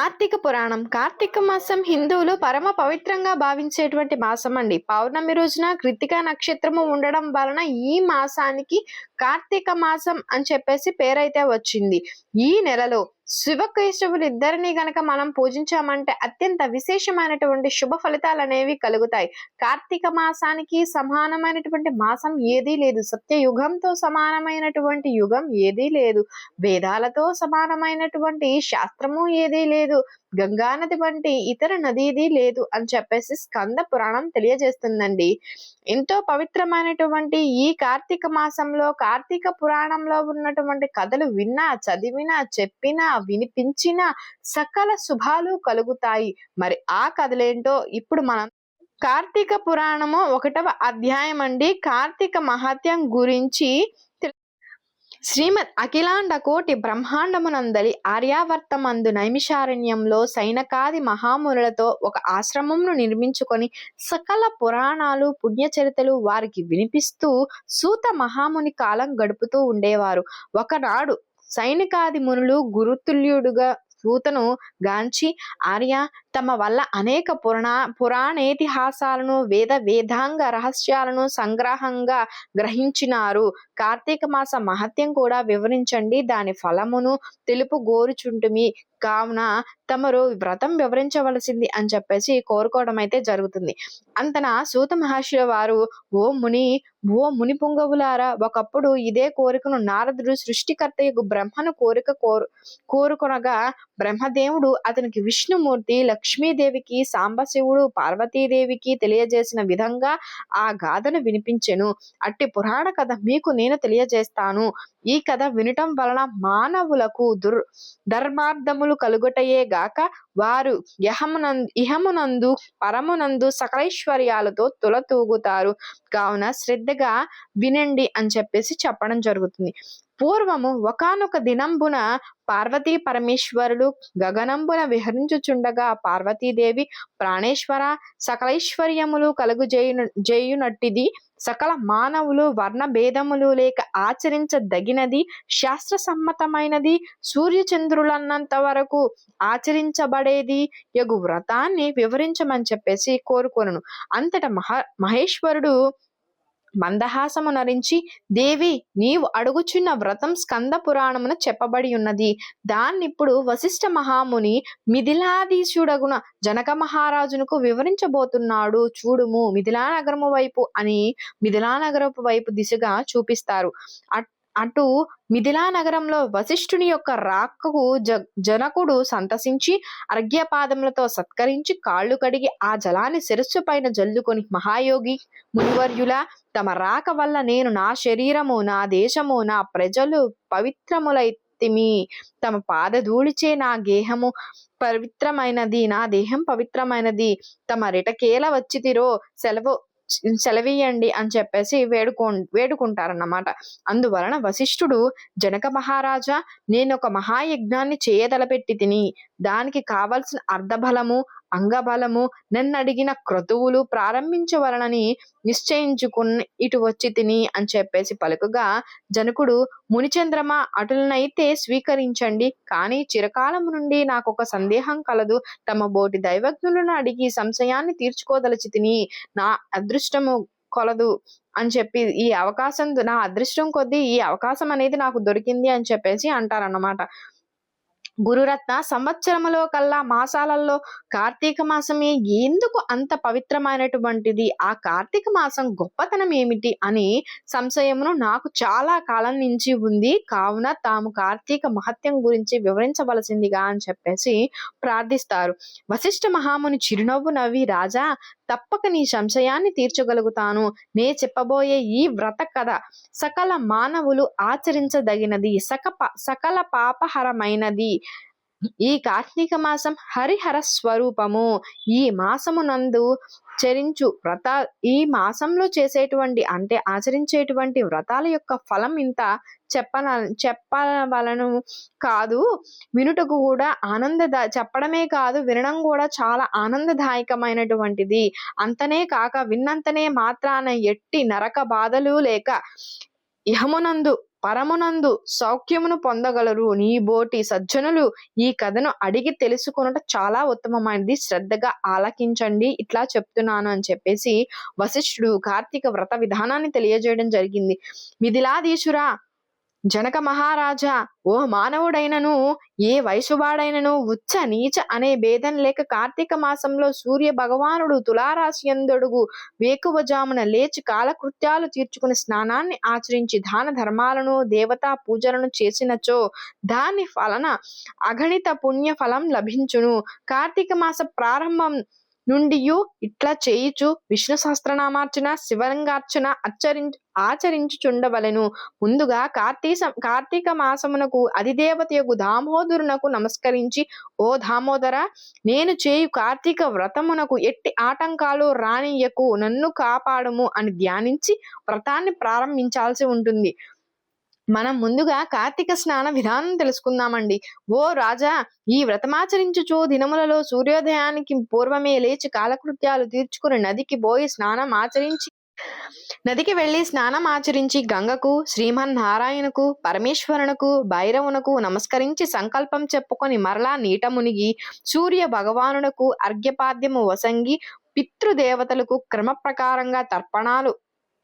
కార్తీక పురాణం కార్తీక మాసం హిందువులు పరమ పవిత్రంగా భావించేటువంటి మాసం అండి పౌర్ణమి రోజున కృతిక నక్షత్రము ఉండడం వలన ఈ మాసానికి కార్తీక మాసం అని చెప్పేసి పేరైతే వచ్చింది. ఈ నెలలో శివకేశవులు ఇద్దరిని గనక మనం పూజించామంటే అత్యంత విశేషమైనటువంటి శుభ ఫలితాలు అనేవి కలుగుతాయి. కార్తీక మాసానికి సమానమైనటువంటి మాసం ఏదీ లేదు. సత్యయుగంతో సమానమైనటువంటి యుగం ఏదీ లేదు. వేదాలతో సమానమైనటువంటి శాస్త్రము ఏదీ లేదు. గంగా నది వంటి ఇతర నదీది లేదు అని చెప్పేసి స్కంద పురాణం తెలియజేస్తుందండి. ఎంతో పవిత్రమైనటువంటి ఈ కార్తీక మాసంలో కార్తీక పురాణంలో ఉన్నటువంటి కథలు విన్నా చదివినా చెప్పినా వినిపించినా సకల శుభాలు కలుగుతాయి. మరి ఆ కథలేంటో ఇప్పుడు మనం కార్తీక పురాణము ఒకటవ అధ్యాయం అండి కార్తీక మహత్యం గురించి శ్రీమద్ అఖిలాండ కోటి బ్రహ్మాండమునందలి ఆర్యావర్తమందు నైమిషారణ్యంలో సైనకాది మహామునులతో ఒక ఆశ్రమంను నిర్మించుకొని సకల పురాణాలు పుణ్యచరితలు వారికి వినిపిస్తూ సూత మహాముని కాలం గడుపుతూ ఉండేవారు. ఒకనాడు సైనికాది మునులు గురుతుల్యుడుగా సూతను గాంచి ఆర్య తమ వల్ల అనేక పురాణ పురాణేతిహాసాలను వేద వేదాంగ రహస్యాలను సంగ్రహంగా గ్రహించినారు. కార్తీక మాస మహత్యం కూడా వివరించండి. దాని ఫలమును తెలుపు గోరుచుంటుమి. కావున తమరు వ్రతం వివరించవలసింది అని చెప్పేసి కోరుకోవడం అయితే జరుగుతుంది. అంతన సూత మహర్షుల వారు ఓ ముని ఓ ముని పుంగవులారా ఒకప్పుడు ఇదే కోరికను నారదుడు సృష్టికర్త బ్రహ్మను కోరిక కోరు కోరుకొనగా బ్రహ్మదేవుడు అతనికి విష్ణుమూర్తి లక్ష్మీదేవికి సాంబశివుడు పార్వతీదేవికి తెలియజేసిన విధంగా ఆ గాథను వినిపించెను. అట్టి పురాణ కథ మీకు నేను తెలియజేస్తాను. ఈ కథ వినటం వలన మానవులకు దుర్ ధర్మార్థములు కలుగుటయే గాక వారు యహమునందు ఇహమునందు పరమునందు సకలైశ్వర్యాలతో తులతూగుతారు. కావున శ్రద్ధగా వినండి అని చెప్పేసి చెప్పడం జరుగుతుంది. పూర్వము ఒకనొక దినంబున పార్వతీ పరమేశ్వరుడు గగనంబున విహరించుచుండగా పార్వతీదేవి ప్రాణేశ్వర సకలైశ్వర్యములు కలుగు చేయున చేయునట్టిది సకల మానవులు వర్ణ భేదములు లేక ఆచరించదగినది శాస్త్ర సమ్మతమైనది సూర్యచంద్రులన్నంత వరకు ఆచరించబడేది. యగు వ్రతాన్ని వివరించమని చెప్పేసి కోరుకోను అంతటా మహా మహేశ్వరుడు మందహాసము నరించి దేవి నీవు అడుగుచున్న వ్రతం స్కంద పురాణమున చెప్పబడి ఉన్నది దాన్నిప్పుడు వశిష్ఠ మహాముని మిథిలాధీశుడగున జనక మహారాజునకు వివరించబోతున్నాడు. చూడుము మిథిలా నగరము వైపు అని మిథిలానగరపు వైపు దిశగా చూపిస్తారు. అట్ మిథిలా నగరంలో వశిష్ఠుని యొక్క రాకకు జ జనకుడు సంతసించి అర్ఘ్యపాదములతో సత్కరించి కాళ్ళు కడిగి ఆ జలాన్ని శిరస్సు పైన జల్లుకొని మహాయోగి మునివర్యుల తమ రాక వల్ల నేను నా శరీరము నా దేశము నా ప్రజలు పవిత్రములైతిమి. తమ పాదధూళిచే నా గేహము పవిత్రమైనది నా దేహం పవిత్రమైనది. తమ రిటకేల వచ్చితిరో సెలవు సెలవీయండి అని చెప్పేసి వేడుకో వేడుకుంటారన్నమాట. అందువలన వశిష్ఠుడు జనక మహారాజా నేను ఒక మహాయజ్ఞాన్ని చేయదలపెట్టి తిని దానికి కావలసిన అర్ధబలము అంగబలము నన్ను అడిగిన క్రతువులు ప్రారంభించవలనని నిశ్చయించుకుని ఇటు వచ్చి తిని అని చెప్పేసి పలుకగా జనకుడు మునిచంద్రమ అటులనైతే స్వీకరించండి కానీ చిరకాలము నుండి నాకు ఒక సందేహం కలదు తమ బోటి దైవజ్ఞులను అడిగి సంశయాన్ని తీర్చుకోదలచి తిని నా అదృష్టము కొలదు అని చెప్పి ఈ అవకాశం నా అదృష్టం కొద్దీ ఈ అవకాశం అనేది నాకు దొరికింది అని చెప్పేసి అంటారన్నమాట. గురురత్న సంవత్సరములో కల్లా మాసాలలో కార్తీక మాసమే ఎందుకు అంత పవిత్రమైనటువంటిది? ఆ కార్తీక మాసం గొప్పతనం ఏమిటి అని సంశయమును నాకు చాలా కాలం నుంచి ఉంది. కావున తాము కార్తీక మహత్యం గురించి వివరించవలసిందిగా అని చెప్పేసి ప్రార్థిస్తారు. వశిష్ఠ మహాముని చిరునవ్వు నవ్వి రాజా తప్పక నీ సంశయాన్ని తీర్చగలుగుతాను. నే చెప్పబోయే ఈ వ్రత కథ సకల మానవులు ఆచరించదగినది. సక సకల పాపహరమైనది. ఈ కార్తీక మాసం హరిహర స్వరూపము. ఈ మాసము నందు చరించు వ్రత ఈ మాసంలో చేసేటువంటి అంటే ఆచరించేటువంటి వ్రతాల యొక్క ఫలం ఇంత చెప్పన చెప్పవలను కాదు. వినుటకు కూడా ఆనంద చెప్పడమే కాదు వినడం కూడా చాలా ఆనందదాయకమైనటువంటిది. అంతనే కాక విన్నంతనే మాత్రాన ఎట్టి నరక బాధలు లేక ఇహమునందు పరమునందు సౌఖ్యమును పొందగలరు. నీ బోటి సజ్జనులు ఈ కథను అడిగి తెలుసుకున్నట చాలా ఉత్తమమైనది. శ్రద్ధగా ఆలకించండి. ఇట్లా చెప్తున్నాను అని చెప్పేసి వశిష్ఠుడు కార్తీక వ్రత విధానాన్ని తెలియజేయడం జరిగింది. మిథిలాధీశురా జనక మహారాజా ఓ మానవుడైనను ఏ వయసువాడైనను ఉచ్చ నీచ అనే భేదం లేక కార్తీక మాసంలో సూర్య భగవానుడు తులారాశి ఎందడుగు వేకువజామున లేచి కాలకృత్యాలు తీర్చుకుని స్నానాన్ని ఆచరించి దాన ధర్మాలను దేవతా పూజలను చేసినచో దాని ఫలన అగణిత పుణ్య ఫలం లభించును. కార్తీక మాస ప్రారంభం నుండియు ఇట్లా చేయుచు విష్ణు సహస్రనామార్చన శివలింగార్చన అచ్చరి ఆచరించుచుండవలెను. ముందుగా కార్తీస కార్తీక మాసమునకు అధిదేవతయగు దామోదరునకు నమస్కరించి ఓ దామోదర నేను చేయు కార్తీక వ్రతమునకు ఎట్టి ఆటంకాలు రానియకు నన్ను కాపాడుము అని ధ్యానించి వ్రతాన్ని ప్రారంభించాల్సి ఉంటుంది. మనం ముందుగా కార్తీక స్నాన విధానం తెలుసుకుందామండి. ఓ రాజా ఈ వ్రతమాచరించుచు దినములలో సూర్యోదయానికి పూర్వమే లేచి కాలకృత్యాలు తీర్చుకుని నదికి పోయి స్నానం ఆచరించి నదికి వెళ్ళి స్నానం ఆచరించి గంగకు శ్రీమన్నారాయణకు పరమేశ్వరునకు భైరవునకు నమస్కరించి సంకల్పం చెప్పుకొని మరలా నీట మునిగి సూర్య భగవానునకు అర్ఘ్యపాద్యము వసంగి పితృదేవతలకు క్రమ ప్రకారంగా తర్పణాలు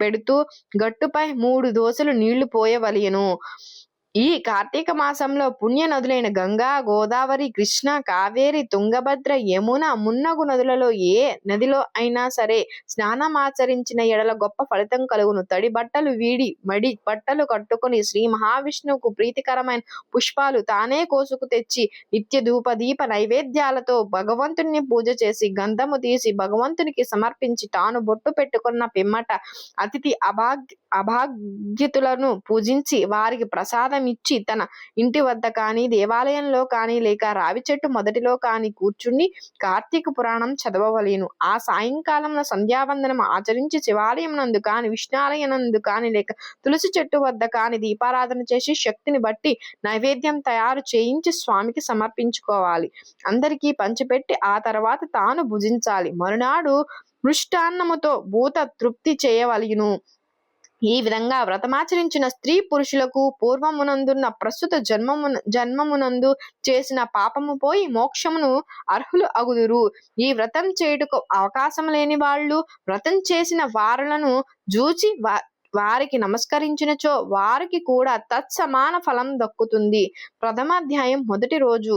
పెడుతూ గట్టుపై మూడు దోసలు నీళ్ళు పోయవలెను ఈ కార్తీక మాసంలో పుణ్య నదులైన గంగా గోదావరి కృష్ణ కావేరి తుంగభద్ర యమున మున్నగు నదులలో ఏ నదిలో అయినా సరే స్నానం ఆచరించిన ఎడల గొప్ప ఫలితం కలుగును. తడి బట్టలు వీడి మడి బట్టలు కట్టుకొని శ్రీ మహావిష్ణువుకు ప్రీతికరమైన పుష్పాలు తానే కోసుకు తెచ్చి నిత్య ధూప దీప నైవేద్యాలతో భగవంతుని పూజ చేసి గంధము తీసి భగవంతునికి సమర్పించి తాను బొట్టు పెట్టుకున్న పిమ్మట అతిథి అభాగ్ అభాగ్యతులను పూజించి వారికి ప్రసాదం ఇచ్చి తన ఇంటి వద్ద కానీ దేవాలయంలో కానీ లేక రావి చెట్టు మొదటిలో కానీ కూర్చుని కార్తీక పురాణం చదవవలేను. ఆ సాయంకాలంలో సంధ్యావందనం ఆచరించి శివాలయం నందు కాని విష్ణాలయం నందు కానీ లేక తులసి చెట్టు వద్ద కానీ దీపారాధన చేసి శక్తిని బట్టి నైవేద్యం తయారు చేయించి స్వామికి సమర్పించుకోవాలి. అందరికీ పంచిపెట్టి ఆ తర్వాత తాను భుజించాలి. మరునాడు మృష్టాన్నముతో భూత తృప్తి చేయవలయును ఈ విధంగా వ్రతమాచరించిన స్త్రీ పురుషులకు పూర్వమునందున్న ప్రస్తుత జన్మము జన్మమునందు చేసిన పాపము పోయి మోక్షమును అర్హులు అగుదురు. ఈ వ్రతం చేయుటకు అవకాశం లేని వాళ్ళు వ్రతం చేసిన వారులను జూచి వారికి నమస్కరించినచో వారికి కూడా తత్సమాన ఫలం దక్కుతుంది. ప్రథమాధ్యాయం మొదటి రోజు